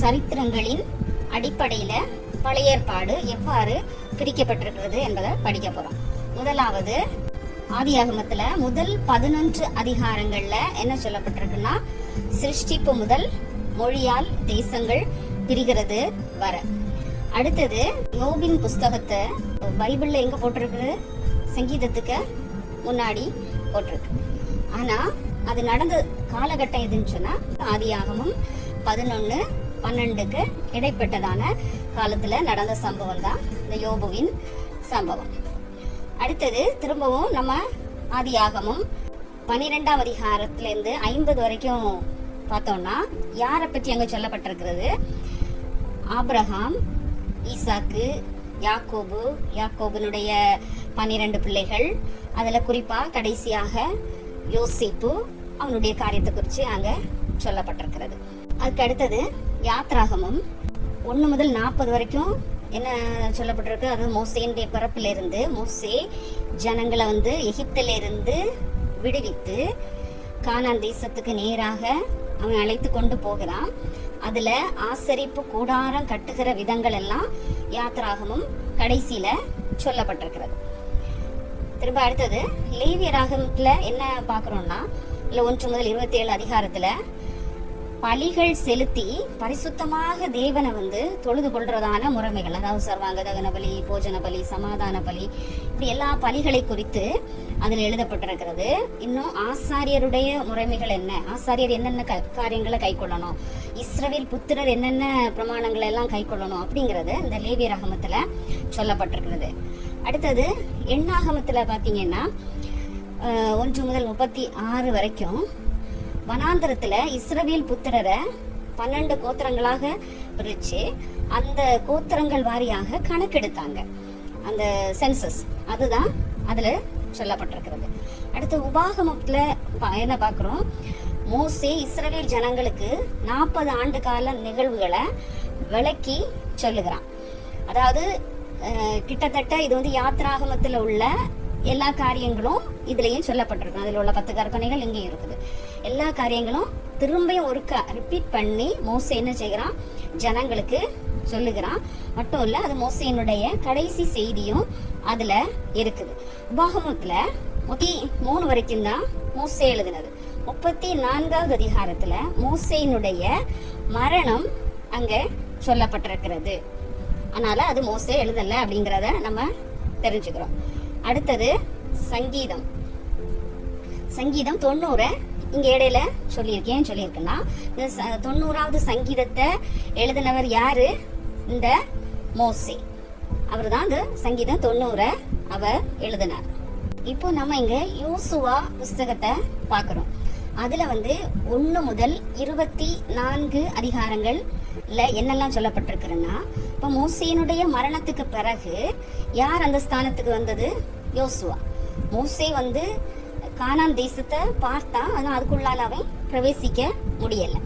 சரித்திரங்களின் அடிப்படையில பழைய ஏற்பாடு எவ்வாறு பிரிக்கப்பட்டிருக்கிறது என்பதை படிக்க போறோம். முதலாவது ஆதியாகமத்துல முதல் பதினொன்று அதிகாரங்கள்ல என்ன சொல்லப்பட்டிருக்குன்னா சிருஷ்டிப்பு முதல் மொழியால் தேசங்கள் பிரிகிறது வர. அடுத்தது யோபின் புஸ்தகத்தை பைபிள்ல எங்க போட்டிருக்கு சங்கீதத்துக்கு முன்னாடி போட்டிருக்கு. ஆனா அது நடந்த காலகட்டம் எதுன்னு சொன்னா ஆதியாகமும் பதினொன்று பன்னெண்டுக்கு இடைப்பட்டதான காலத்துல நடந்த சம்பவம் தான் இந்த யோபுவின் சம்பவம். அடுத்தது திரும்பவும் நம்ம ஆதியாகமும் பன்னிரெண்டாம் அதிகாரத்துல இருந்து ஐம்பது வரைக்கும் பார்த்தோம்னா யாரை பற்றி அங்க சொல்லப்பட்டிருக்கிறது? ஆப்ரஹாம் ஈசாக்கு யாக்கோபு யாக்கோபுனுடைய பன்னிரண்டு பிள்ளைகள் அதில் குறிப்பாக கடைசியாக யோசிப்பு அவனுடைய காரியத்தை குறித்து அங்கே சொல்லப்பட்டிருக்கிறது. அதுக்கு அடுத்தது யாத்ராகமும். ஒன்று முதல் நாற்பது வரைக்கும் என்ன சொல்லப்பட்டிருக்கு? அது மோசேனுடைய பிறப்பிலிருந்து மோசே ஜனங்களை வந்து எகிப்திலிருந்து விடுவித்து கானான் தேசத்துக்கு நேராக அவன் அழைத்து கொண்டு போகிறான். அதில் ஆசரிப்பு கூடாரம் கட்டுகிற விதங்கள் எல்லாம் யாத்ராகமும் கடைசியில் சொல்லப்பட்டிருக்கிறது. திரும்ப அடுத்தது லேவிய ராகத்துல என்ன பார்க்குறோம்னா இல்லை ஒன்று முதல் இருபத்தி ஏழு அதிகாரத்தில் பலிகள் செலுத்தி பரிசுத்தமாக தேவனை வந்து தொழுது கொள்றதான முறைமைகள். அதாவது சர்வாங்க தகன பலி போஜன பலி சமாதான பலி இப்படி எல்லா பலிகளை குறித்து அதில் எழுதப்பட்டிருக்கிறது. இன்னும் ஆசாரியருடைய முறைமைகள் என்ன? ஆசாரியர் என்னென்ன க காரியங்களை கை கொள்ளணும்? இஸ்ரவேல் புத்திரர் என்னென்ன பிரமாணங்களை எல்லாம் கை கொள்ளணும்? அப்படிங்கிறது இந்த லேவிய ரகமத்தில் சொல்லப்பட்டிருக்கிறது. அடுத்தது எண்ணாகமத்தில் பார்த்தீங்கன்னா ஒன்று முதல் முப்பத்தி ஆறு வரைக்கும் வனாந்தரத்துல இஸ்ரவேல் புத்திரரை பன்னெண்டு கோத்திரங்களாக பிரிச்சு அந்த கோத்திரங்கள் வாரியாக கணக்கெடுத்தாங்க. அந்த சென்சஸ் அதுதான் அதுல சொல்லப்பட்டிருக்கிறது. அடுத்து உபாகமத்துல ப- என்ன பார்க்குறோம்? மோசே இஸ்ரவேல் ஜனங்களுக்கு நாற்பது ஆண்டு கால நிகழ்வுகளை விளக்கி சொல்லுகிறான். அதாவது கிட்டத்தட்ட இது வந்து யாத்ராகமத்தில் உள்ள எல்லா காரியங்களும் இதுலயும் சொல்லப்பட்டிருக்கும். அதில் உள்ள பத்து கற்பனைகள் இங்கேயும் இருக்குது. எல்லா காரியங்களும் திரும்பியும் ஒருக்க ரிப்பீட் பண்ணி மோசை என்ன செய்கிறான்? ஜனங்களுக்கு சொல்லுகிறான். மட்டும் இல்ல அது மோசையினுடைய கடைசி செய்தியும் அதுல இருக்குது. உபாகமத்துல முத்தி மூணு வரைக்கும் தான் மோசே எழுதினது. முப்பத்தி நான்காவது அதிகாரத்துல மோசையினுடைய மரணம் அங்க சொல்லப்பட்டிருக்கிறது. அதனால அது மோசே எழுதல அப்படிங்கிறத நம்ம தெரிஞ்சுக்கிறோம். அடுத்தது சங்கீதம். சங்கீதம் தொண்ணூறை இங்கே இடையில சொல்லியிருக்கேன் சொல்லியிருக்கேன்னா இந்த தொண்ணூறாவது சங்கீதத்தை எழுதினவர் யாரு? இந்த மோசே. அவர் தான் இந்த சங்கீதம் தொண்ணூறை அவர் எழுதினார். இப்போ நம்ம இங்க யோசுவா புஸ்தகத்தை பார்க்குறோம். அதுல வந்து ஒன்று முதல் இருபத்தி நான்கு அதிகாரங்கள்ல என்னெல்லாம் சொல்லப்பட்டிருக்குன்னா இப்போ மோசேனுடைய மரணத்துக்கு பிறகு யார் அந்த ஸ்தானத்துக்கு வந்தது? யோசுவா. மோசே வந்து கானான் தேசத்தை பார்த்தா ஆனால் அதுக்குள்ளால அவன் பிரவேசிக்க முடியலை.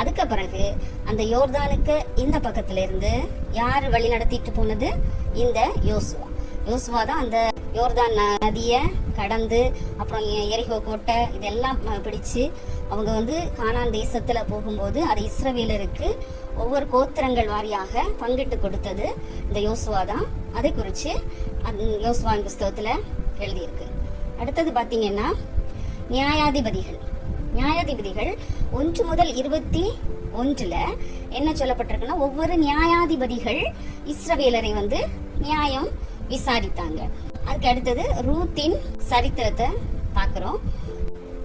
அதுக்கு பிறகு அந்த யோர்தானுக்கு இந்த பக்கத்துல இருந்து யார் வழி நடத்திட்டு போனது? இந்த யோசுவா. யோசுவா தான் அந்த யோர்தான் நதியை கடந்து அப்புறம் எரிகோ கோட்டை இதெல்லாம் பிடிச்சு அவங்க வந்து கானான் தேசத்துல போகும்போது அது இஸ்ரவேலருக்கு ஒவ்வொரு கோத்திரங்கள் வாரியாக பங்கிட்டு கொடுத்தது இந்த யோசுவா தான். அதை குறித்து யோசுவான் புஸ்தகத்தில் எழுதியிருக்கு. அடுத்தது பார்த்தீங்கன்னா நியாயாதிபதிகள். நியாயாதிபதிகள் ஒன்று முதல் இருபத்தி ஒன்றுல என்ன சொல்லப்பட்டிருக்குன்னா ஒவ்வொரு நியாயாதிபதிகள் இஸ்ரவேலரை வந்து நியாயம் விசாரித்தாங்க. அதுக்கு அடுத்தது ரூத்தின் சரித்திரத்தை பார்க்குறோம்.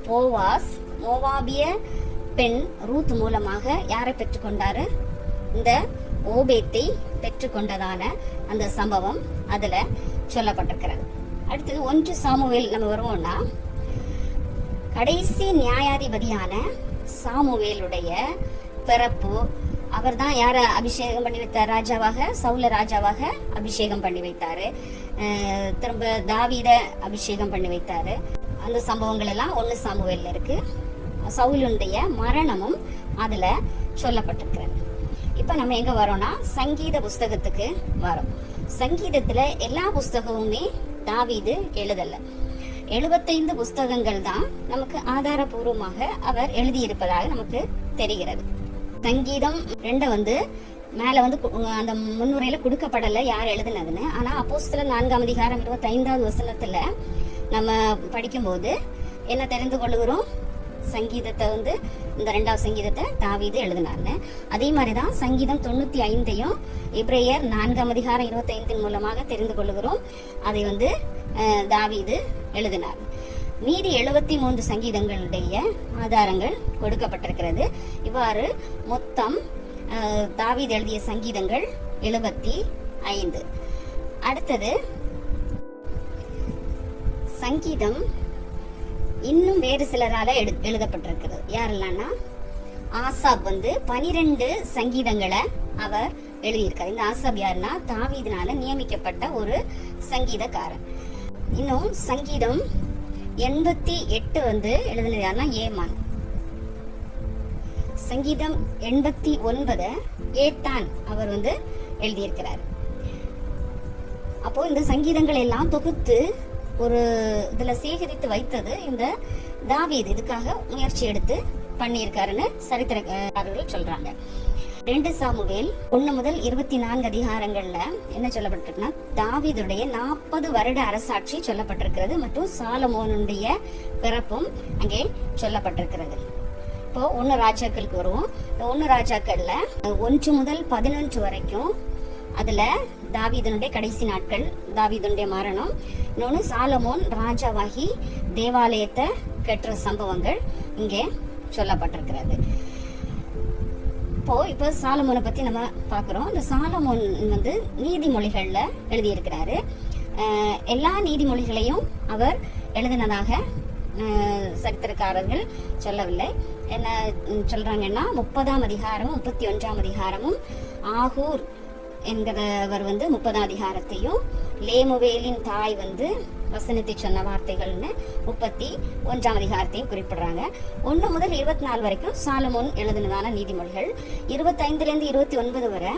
போவாஸ் மோவாபிய பெண் ரூத் மூலமாக யாரை பெற்றுக்கொண்டாரு? இந்த ஓபேத்தை பெற்றுக்கொண்டதான அந்த சம்பவம் அதுல சொல்லப்பட்டிருக்கிறது. அடுத்தது ஒன்று சாமுவேல் நம்ம வருவோம்னா கடைசி நியாயாதிபதியான சாமுவேலுடைய பிறப்பு அவர் தான் யாரை அபிஷேகம் பண்ணி வைத்தார்? ராஜாவாக சவுல ராஜாவாக அபிஷேகம் பண்ணி வைத்தார். திரும்ப தாவீத அபிஷேகம் பண்ணி வைத்தார். அந்த சம்பவங்கள் எல்லாம் ஒன்று சாமுவேலில் இருக்கு. சவுலுடைய மரணமும் அதில் சொல்லப்பட்டிருக்கிறது. இப்போ நம்ம எங்கே வரோம்னா சங்கீத புஸ்தகத்துக்கு வரோம். சங்கீதத்தில் எல்லா புஸ்தகமுமே தாவீது எழுதல. எழுபத்தைந்து புஸ்தகங்கள் தான் நமக்கு ஆதாரபூர்வமாக அவர் எழுதியிருப்பதாக நமக்கு தெரிகிறது. சங்கீதம் ரெண்டை வந்து மேல வந்து அந்த முன்னுரையில கொடுக்கப்படல யார் எழுதுனதுன்னு. ஆனா சில நான்காம் அதிகாரம் இருபத்தைந்தாவது வசனத்துல நம்ம படிக்கும்போது என்ன தெரிந்து கொள்ளுகிறோம் சங்கீதத்தை வந்து இந்த ரெண்டாவது சங்கீதத்தை தாவீது எழுதினார்னு அதே மாதிரி தான் சங்கீதம் தொண்ணூற்றி ஐந்தையும் இப்ரேயர் நான்காம் அதிகாரம் இருபத்தைந்தின் மூலமாக தெரிந்து கொள்ளுகிறோம். அதை வந்து தாவீது எழுதினார். மீதி எழுபத்தி மூன்று சங்கீதங்களுடைய ஆதாரங்கள் கொடுக்கப்பட்டிருக்கிறது. இவ்வாறு மொத்தம் தாவீது எழுதிய சங்கீதங்கள் எழுபத்தி ஐந்து. அடுத்தது சங்கீதம் இன்னும் வேறு சிலரால எழு எழுதப்பட்டிருக்கிறது. யாரெல்லாம்னா ஆசாப் வந்து பனிரெண்டு சங்கீதங்களை அவர் எழுதியிருக்கார். இந்த ஆசாப் யாருன்னா? தாவீதினால நியமிக்கப்பட்ட ஒரு சங்கீதக்காரன் இன்னும் சங்கீதம் எண்பத்தி எட்டு வந்து எழுதினது யாருன்னா? ஏமான். சங்கீதம் எண்பத்தி ஒன்பது ஏத்தான் அவர் வந்து எழுதியிருக்கிறார். அப்போ இந்த சங்கீதங்கள் எல்லாம் தொகுத்து ஒரு இதுல சேகரித்து வைத்தது இந்த தாவீது. இதுக்காக முயற்சி எடுத்து பண்ணியிருக்காருன்னு சரித்திரக்காரர்கள் சொல்றாங்க. ரெண்டு சாமுவேல் ஒன்று முதல் இருபத்தி நான்கு அதிகாரங்கள்ல என்ன சொல்லப்பட்டிருக்குன்னா தாவீதுடைய நாற்பது வருட அரசாட்சி சொல்லப்பட்டிருக்கிறது மற்றும் சாலமோனுடைய பிறப்பும் அங்கே சொல்லப்பட்டிருக்கிறது. இப்போ ஒன்று ராஜாக்களுக்கு வருவோம். இந்த ஒன்று ராஜாக்கள்ல ஒன்று முதல் பதினொன்று வரைக்கும் அதில் தாவீதனுடைய கடைசி நாட்கள் தாவீதனுடைய மரணம். இன்னொன்று சாலமோன் ராஜாவாகி தேவாலயத்தை கட்டுற சம்பவங்கள் இங்கே சொல்லப்பட்டிருக்கிறது. இப்போ இப்போ சாலமோனை பத்தி நம்ம பார்க்குறோம். இந்த சாலமோன் வந்து நீதிமொழிகளில் எழுதியிருக்கிறாரு. எல்லா நீதிமொழிகளையும் அவர் எழுதினதாக சரித்திரக்காரர்கள் சொல்லவில்லை. என்ன சொல்கிறாங்கன்னா சொல்றாங்கன்னா முப்பதாம் அதிகாரமும் முப்பத்தி ஒன்றாம் அதிகாரமும் ஆகூர் என்கிறவர் வந்து முப்பதாம் அதிகாரத்தையும் லேமுவேலின் தாய் வந்து வசனத்தை சொன்ன வார்த்தைகள்னு முப்பத்தி ஒன்றாம் அதிகாரத்தையும் குறிப்பிடுறாங்க. ஒன்று முதல் இருபத்தி நாலு வரைக்கும் சாலமோன் எழுதினதான நீதிமொழிகள். இருபத்தைந்துலேருந்து இருபத்தி ஒன்பது வரை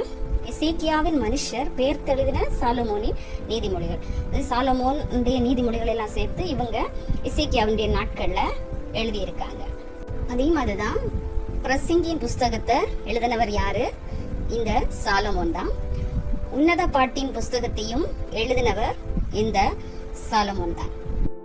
இசைக்கியாவின் மனுஷர் பேர் தெழுதின சாலமோனின் நீதிமொழிகள். சாலமோனுடைய நீதிமொழிகள் எல்லாம் சேர்த்து இவங்க இசைக்கியாவுடைய நாட்களில் எழுதியிருக்காங்க. அதே மாதிரிதான் பிரசிங்கியின் புஸ்தகத்தை எழுதினவர் யாரு? இந்த சாலமோன் தான் உன்னத பாட்டின் புஸ்தகத்தையும் எழுதினவர் இந்த சாலமோன் தான்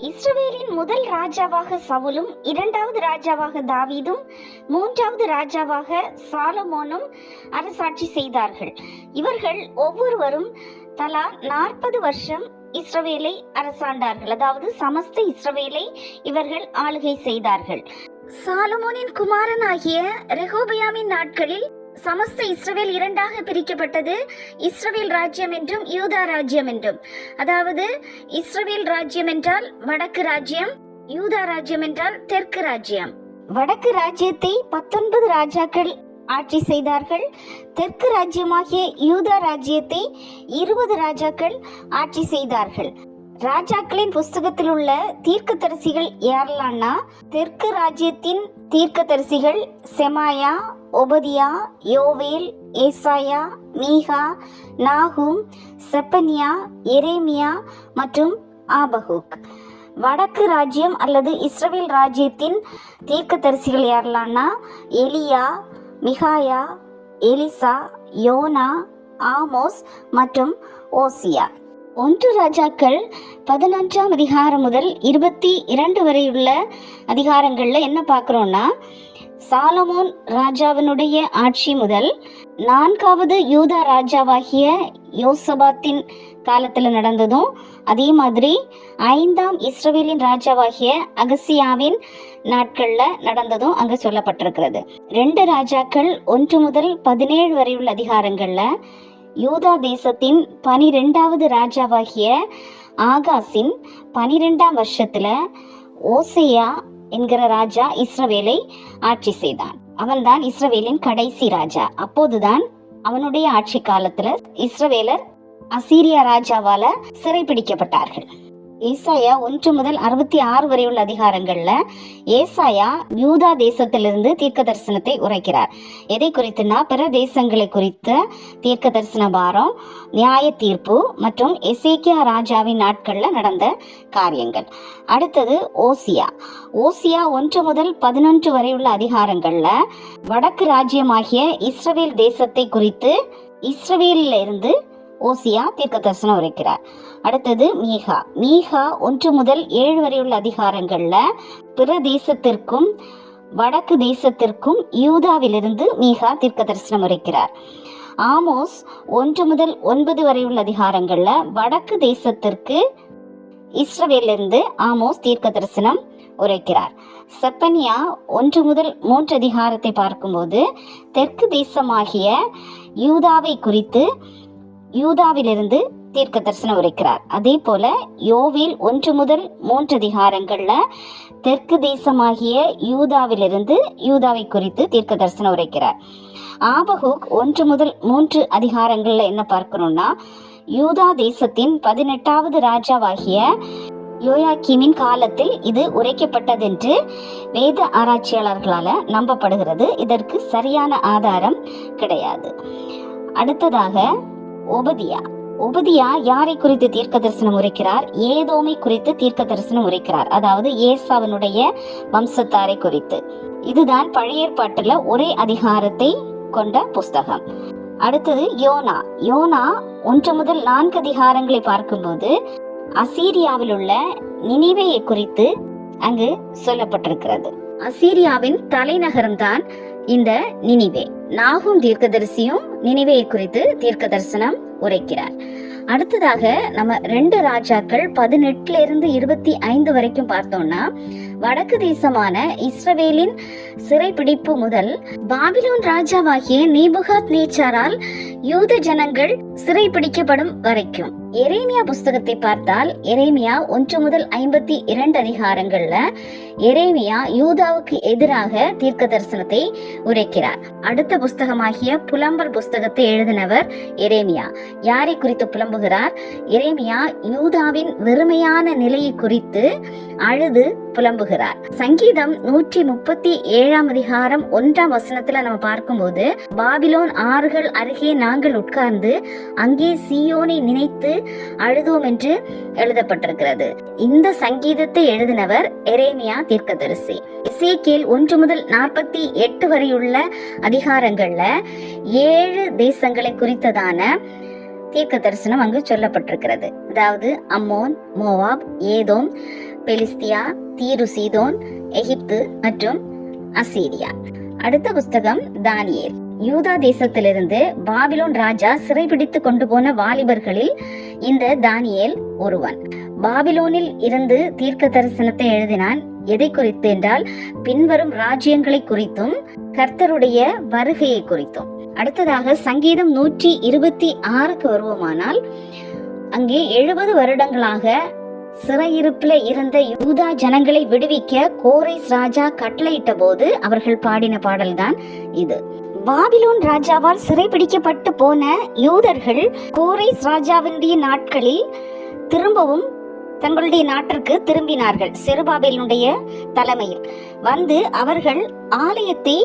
இஸ்ரவேலின் முதல் ராஜாவாக சவுலும் இரண்டாவது ராஜாவாக தாவீதும் மூன்றாவது ராஜாவாக சாலமோனும் அரசாட்சி செய்தார்கள். இவர்கள் ஒவ்வொருவரும் தலா நாற்பது வருஷம் இஸ்ரவேலை அரசாண்டார்கள். அதாவது சமஸ்த இஸ்ரவேலை இவர்கள் ஆளுகை செய்தார்கள். சாலமோனின் குமாரனாகிய ரெகோபியாமின் நாட்களில் சமஸ்த இஸ்ரவேல் இரண்டாக பிரிக்கப்பட்டது. இஸ்ரவேல் ராஜ்யம் என்றும் யூதா ராஜ்யம் என்றும். அதாவது இஸ்ரவேல் ராஜ்யம் என்றால் வடக்கு ராஜ்யம் யூதா ராஜ்யம் என்றால் தெற்கு ராஜ்யம். வடக்கு ராஜ்யத்தை பத்தொன்பது ராஜாக்கள் ஆட்சி செய்தார்கள். தெற்கு ராஜ்யமாகிய யூதா ராஜ்யத்தை இருபது ராஜாக்கள் ஆட்சி செய்தார்கள். ராஜாக்களின் புஸ்தகத்தில் உள்ள தீர்க்கதரிசிகள் யாரெல்லாம்னா தெற்கு ராஜ்யத்தின் தீர்க்கதரிசிகள் செமாயா ஒபதியா யோவேல் ஏசாயா மீகா நாகும் செப்பனியா எரேமியா மற்றும் ஆபகுக். வடக்கு ராஜ்யம் அல்லது இஸ்ரவேல் ராஜ்யத்தின் தீர்க்கதரிசிகள் யாரெல்லாம்னா எலியா மிகாயா எலிசா யோனா ஆமோஸ் மற்றும் ஓசியா. ஒன்று ராஜாக்கள் பதினஞ்சாம் அதிகாரம் முதல் இருபத்தி இரண்டு வரையுள்ள அதிகாரங்களில் என்ன பார்க்குறோன்னா சாலமோன் ராஜாவினுடைய ஆட்சி முதல் நான்காவது யூதா ராஜாவாகிய யோசபாத்தின் காலத்தில் நடந்ததும் அதே மாதிரி ஐந்தாம் இஸ்ரவேலின் ராஜாவாகிய அகசியாவின் நாட்களில் நடந்ததும் அங்கே சொல்லப்பட்டிருக்கிறது. ரெண்டு ராஜாக்கள் ஒன்று முதல் பதினேழு வரையுள்ள அதிகாரங்களில் யூதா தேசத்தின் பனிரெண்டாவது ராஜாவாகிய ஆகாசின் பனிரெண்டாம் வருஷத்துல ஓசேயா என்கிற ராஜா இஸ்ரவேலை ஆட்சி செய்தான். அவன்தான் இஸ்ரவேலின் கடைசி ராஜா. அப்போதுதான் அவனுடைய ஆட்சி காலத்துல இஸ்ரவேலர் அசீரியா ராஜாவால சிறைபிடிக்கப்பட்டார்கள். ஏசாயா ஒன்று முதல் அறுபத்தி ஆறு வரை உள்ள அதிகாரங்கள்ல ஏசாயா யூதா தேசத்திலிருந்து தீர்க்க தரிசனத்தை உரைக்கிறார். எதை குறித்துனா பிற தேசங்களை குறித்த தீர்க்க தரிசன பாரம் நியாய தீர்ப்பு மற்றும் எசேக்கியா ராஜாவின் நாட்கள்ல நடந்த காரியங்கள். அடுத்தது ஓசியா. ஓசியா ஒன்று முதல் பதினொன்று வரை உள்ள அதிகாரங்கள்ல வடக்கு ராஜ்யமாகிய இஸ்ரவேல் தேசத்தை குறித்து இஸ்ரவேலில் இருந்து ஓசியா தீர்க்க தரிசனம் உரைக்கிறார். அடுத்தது மீகா. மீகா ஒன்று முதல் ஏழு வரை உள்ள அதிகாரங்களில் பிற தேசத்திற்கும் வடக்கு தேசத்திற்கும் யூதாவிலிருந்து மீகா தீர்க்க தரிசனம் உரைக்கிறார் ஆமோஸ் ஒன்று முதல் ஒன்பது வரை உள்ள அதிகாரங்களில் வடக்கு தேசத்திற்கு இஸ்ரவேலிருந்து ஆமோஸ் தீர்க்க தரிசனம் உரைக்கிறார். செப்பனியா ஒன்று முதல் மூன்று அதிகாரத்தை பார்க்கும்போது தெற்கு தேசமாகிய யூதாவை குறித்து யூதாவிலிருந்து தீர்க்க தரிசனம் உரைக்கிறார் அதே போல யோவில் ஒன்று முதல் மூன்று அதிகாரங்கள்ல தெற்கு தேசமாகிய யூதாவிலிருந்து யூதாவை குறித்து தீர்க்க தரிசனம் உரைக்கிறார். ஆபகுக் ஒன்று முதல் மூன்று அதிகாரங்கள்ல என்ன பார்க்கணும்னா யூதா தேசத்தின் பதினெட்டாவது ராஜாவாகிய யோயாக்கிமின் காலத்தில் இது உரைக்கப்பட்டதென்று வேத ஆராய்ச்சியாளர்களால நம்பப்படுகிறது. இதற்கு சரியான ஆதாரம் கிடையாது. அடுத்ததாக ஒபதியா உபதியா யாரை குறித்து தீர்க்க தரிசனம் உரைக்கிறார்? ஏதோமை குறித்து தீர்க்க தரிசனம் உரைக்கிறார். அதாவது ஏசாவனுடைய வம்சத்தாரை குறித்து. இதுதான் பழைய ஏற்பாட்டுல ஒரே அதிகாரத்தை கொண்ட புஸ்தகம். அடுத்தது யோனா. யோனா ஒன்று முதல் நான்கு அதிகாரங்களை பார்க்கும்போது அசீரியாவில் உள்ள நினைவையை குறித்து அங்கு சொல்லப்பட்டிருக்கிறது. அசீரியாவின் தலைநகரம் தான் இந்த நினிவே. நாகும் தீர்க்கதரிசியும் நினைவையை குறித்து தீர்க்க தரிசனம் உரைக்கிறார். அடுத்ததாக நம்ம ரெண்டு ராஜாக்கள் பதினெட்டுல இருந்து இருபத்தி ஐந்து வரைக்கும் பார்த்தோம்னா வடக்கு தேசமான இஸ்ரவேலின் சிறைபிடிப்பு முதல் பாபிலோன் ராஜாவாகிய நேபுகாத் நேச்சாரால் யூத ஜனங்கள் சிறைபிடிக்கப்படும் வரைக்கும். எரேமியா புஸ்தகத்தை பார்த்தால் எரேமியா ஒன்று முதல் ஐம்பத்தி இரண்டு அதிகாரங்கள்ல எரேமியா யூதாவுக்கு எதிராக தீர்க்க தரிசனத்தை உரைக்கிறார். அடுத்த புஸ்தகமாகிய புலம்பல் புஸ்தகத்தை எழுதினவர் எரேமியா. யாரை குறித்து புலம்புகிறார்? எரேமியா யூதாவின் வெறுமையான நிலையை குறித்து அழுது புலம்புகிறார். சங்கீதம் நூற்றி முப்பத்தி ஏழாம் அதிகாரம் ஒன்றாம் வசனத்துல நம்ம பார்க்கும்போது பாபிலோன் ஆறுகள் அருகே நாங்கள் உட்கார்ந்து அங்கே சீயோனை நினைத்து அழுதோம் என்று எழுதப்பட்டிருக்கிறது. இந்த சங்கீதத்தை எழுதினவர் எரேமியா தீர்க்கதரிசி. இசைக்கேல் ஒன்று முதல் நாற்பத்தி எட்டு வரையுள்ள அதிகாரங்கள்ல ஏழு தேசங்களை குறித்ததான தீர்க்க தரிசனம் அங்கு சொல்லப்பட்டிருக்கிறது. அதாவது அம்மோன் மோவாப் ஏதோம் பெலிஸ்தியா தீரு சீதோன் எகிப்து மற்றும் அசீரியா. அடுத்த புஸ்தகம் தானியேல். யூதா தேசத்திலிருந்து பாபிலோன் ராஜா சிறைபிடித்து கொண்டு போன வாலிபர்களில் இந்த தானியேல் ஒருவன். பாபிலோனில் இருந்து தீர்க்க தரிசனத்தை எழுதினான் எதை குறித்து என்றால் பின்வரும் ராஜ்யங்களை குறித்தும் கர்த்தருடைய வருகையை குறித்தும். அடுத்ததாக சங்கீதம் நூற்றி இருபத்தி ஆறுக்கு வருவோமானால் அங்கே எழுபது வருடங்களாக சிறையிருப்பில் இருந்த யூதா ஜனங்களை விடுவிக்க கோரேஸ் ராஜா கட்டளையிட்ட போது அவர்கள் பாடின பாடல்தான் இது. பாபிலோன் ராஜாவால் சிறைபிடிக்கப்பட்டு போன யூதர்கள் கோரேஸ் ராஜாவினுடைய நாட்களில் திரும்பவும் தங்களுடைய நாட்டிற்கு திரும்பினார்கள் செருபாபேலுடைய தலைமையில். வந்து அவர்கள் ஆலயத்தை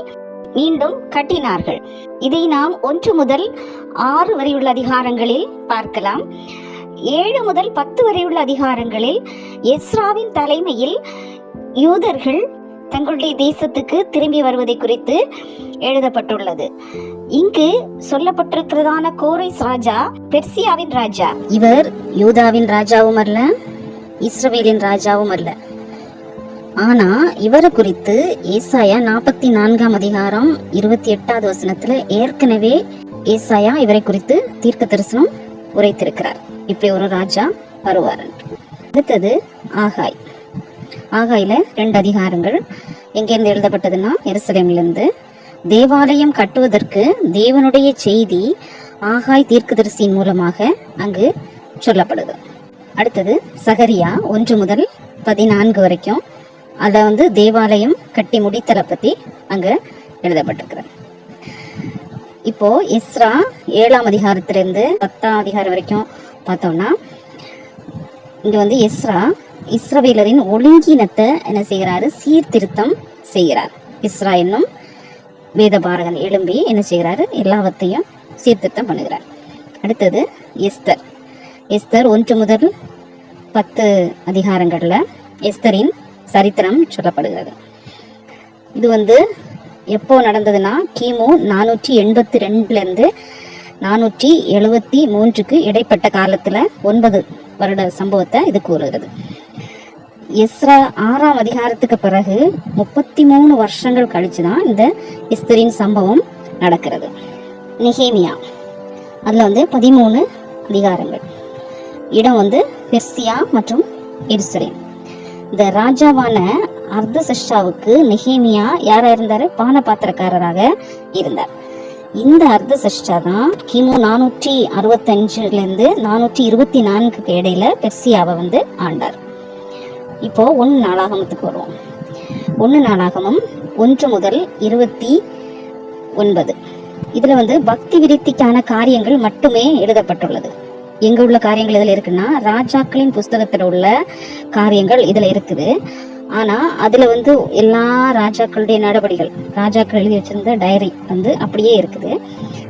மீண்டும் கட்டினார்கள். இதை நாம் ஒன்று முதல் ஆறு வரையுள்ள அதிகாரங்களில் பார்க்கலாம். ஏழு முதல் பத்து வரையுள்ள அதிகாரங்களில் எஸ்ராவின் தலைமையில் யூதர்கள் தங்களுடைய தேசத்துக்கு திரும்பி வருவதை குறித்து எழுதப்பட்டுள்ளது. இங்கு சொல்லப்பட்டிருக்கிறதான கோரைஸ் ராஜா பெர்சியாவின் ராஜா. இவர் யூதாவின் ராஜாவும் அல்ல இஸ்ரவேலின் ராஜாவும் அல்ல. ஆனா இவரை குறித்து ஏசாயா நாற்பத்தி நான்காம் அதிகாரம் இருபத்தி எட்டாவது வசனத்துல ஏற்கனவே ஏசாயா இவரை குறித்து தீர்க்க தரிசனம் உரைத்திருக்கிறார். இப்படி ஒரு ராஜா வருவார் அடுத்தது ஆகாய். ஆகாயில ரெண்டு அதிகாரங்கள். எங்கேருந்து எழுதப்பட்டதுன்னா எருசலேமிலிருந்து. தேவாலயம் கட்டுவதற்கு தேவனுடைய செய்தி ஆகாய் தீர்க்கதரிசியின் மூலமாக அங்கு சொல்லப்படுது. அடுத்தது சகரியா ஒன்று முதல் பதினான்கு வரைக்கும். அதில் வந்து தேவாலயம் கட்டி முடித்தலை பற்றி அங்கே எழுதப்பட்டிருக்கிறது. இப்போ இஸ்ரா ஏழாம் அதிகாரத்திலிருந்து பத்தாம் அதிகாரம் வரைக்கும் பார்த்தோம்னா இங்கே வந்து இஸ்ரா இஸ்ரவேலரின் ஒழுங்கினத்தை என்ன செய்கிறாரு? சீர்திருத்தம் செய்கிறார். இஸ்ரா என்னும் வேதபாரகன் எழும்பி என்ன செய்கிறாரு? எல்லாவற்றையும் சீர்திருத்தம் பண்ணுகிறார். அடுத்தது எஸ்தர். எஸ்தர் ஒன்று முதல் பத்து அதிகாரங்களில் எஸ்தரின் சரித்திரம் சொல்லப்படுகிறது. இது வந்து எப்போ நடந்ததுன்னா கிமு நானூற்றி எண்பத்தி ரெண்டுலேருந்து நானூற்றி எழுபத்தி மூன்றுக்கு இடைப்பட்ட காலத்தில் ஒன்பது வருட சம்பவத்தை இது கூறுகிறது. எஸ்ரா ஆறாம் அதிகாரத்துக்கு பிறகு முப்பத்தி மூணு வருஷங்கள் கழிச்சு தான் இந்த இஸ்தரின் சம்பவம் நடக்கிறது. நெஹேமியா அதில் வந்து பதிமூணு அதிகாரங்கள். இடம் வந்து பெர்சியா மற்றும் எருசலேம். இந்த ராஜாவான அர்த்தசஷ்டாவுக்கு நெஹேமியா யாரா இருந்தாரு? பான பாத்திரக்காரராக இருந்தார். இந்த அர்த்தசஷ்டா தான் கிமு நானூற்றி அறுபத்தஞ்சுல இருந்து நானூற்றி இருபத்தி நான்குக்கு இடையில பெர்சியாவை வந்து ஆண்டார். இப்போ ஒன்று நாளாகமத்துக்கு வருவோம். ஒன்று நாளாகமம் ஒன்று முதல் இருபத்தி ஒன்பது. இதுல வந்து பக்தி விருத்திக்கான காரியங்கள் மட்டுமே எழுதப்பட்டுள்ளது. எங்க உள்ள காரியங்கள் இதுல இருக்குன்னா ராஜாக்களின் புஸ்தகத்துல உள்ள காரியங்கள் இதுல இருக்குது. ஆனா அதுல வந்து எல்லா ராஜாக்களுடைய நடவடிகள் ராஜாக்கள் எழுதி வச்சிருந்த டைரி வந்து அப்படியே இருக்குது.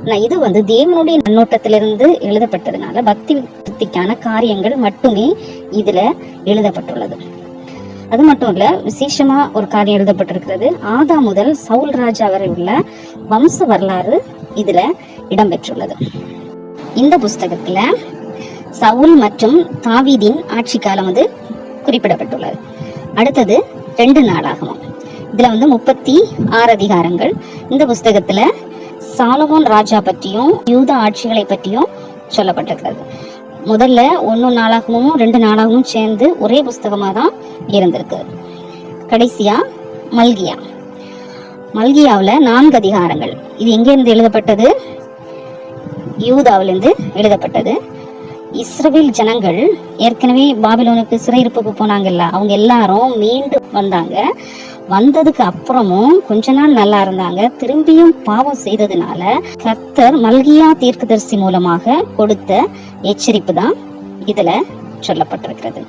நான் இது வந்து தேவனுடைய கண்ணோட்டத்திலிருந்து எழுதப்பட்டதுனால பக்தி விருத்திக்கான காரியங்கள் மட்டுமே இதுல எழுதப்பட்டுள்ளது. அது மட்டும் இல்ல விசேஷமா ஒரு காரியம் எழுதப்பட்டிருக்கிறது. ஆதா முதல் சவுல் ராஜா வரை உள்ள வம்ச வரலாறு இதுல இடம்பெற்றுள்ளது. இந்த புஸ்தகத்துல சவுல் மற்றும் தாவீதின் ஆட்சி காலம் வந்து குறிப்பிடப்பட்டுள்ளது. அடுத்தது ரெண்டு நாளாகவும். இதுல வந்து முப்பத்தி ஆறு அதிகாரங்கள். இந்த புஸ்தகத்துல சாலமோன் ராஜா பற்றியும் யூத ஆட்சிகளை பற்றியும் சொல்லப்பட்டிருக்கிறது. முதல்ல ஒன்று நாளாகமும் ரெண்டு நாளாகவும் சேர்ந்து ஒரே புஸ்தகமாக தான் இருந்திருக்கு. கடைசியா மல்கியா. மல்கியாவில் நான்கு அதிகாரங்கள். இது எங்கேருந்து எழுதப்பட்டது? யூதாவிலிருந்து எழுதப்பட்டது. இஸ்ரவேல் ஜனங்கள் ஏற்கனவே பாபிலோனுக்கு சிறையிருப்புக்கு போனாங்கல்ல. அவங்க எல்லாரும் மீண்டும் வந்தாங்க. வந்ததுக்கு அப்புறமும் கொஞ்ச நாள் நல்லா இருந்தாங்க. திரும்பியும் பாவம் செய்ததுனால கத்தர் மல்கியா தீர்க்கதரிசி மூலமாக கொடுத்த எச்சரிப்பு தான் இதுல சொல்லப்பட்டிருக்கிறது.